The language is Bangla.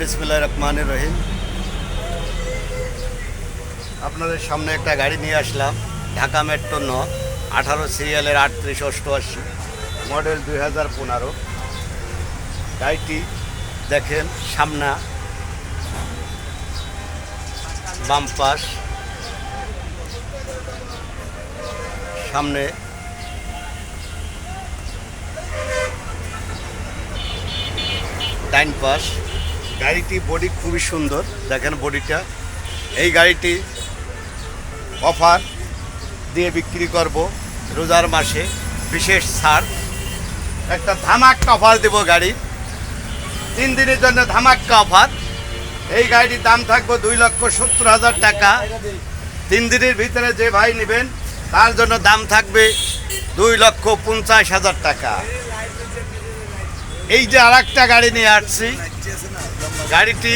রহমানের রহিম। আপনাদের সামনে একটা গাড়ি নিয়ে আসলাম, ঢাকা মেট্রো ন, আঠারো সিরিয়ালের আটত্রিশ অষ্টআশি, মডেল দুই হাজার পনেরো। গাড়িটি দেখেন সামনা, বাম পাশ, সামনে। ডাইন পাশ গাড়িটি বডি খুবই সুন্দর। দেখেন বডিটা এই গাড়িটি অফার দিয়ে বিক্রি করব রোজার মাসে। বিশেষ ছাড়। একটা ধামাক্কা অফার দেব গাড়ির। তিন দিনের জন্য ধামাক্কা অফার এই গাড়িটির দাম থাকবে দুই লক্ষ সত্তর হাজার টাকা। তিন দিনের ভিতরে যে ভাই নেবেন, তার জন্য দাম থাকবে দুই লক্ষ পঞ্চাশ হাজার টাকা। এই যে আর গাড়ি নিয়ে আসছি। গাড়িটি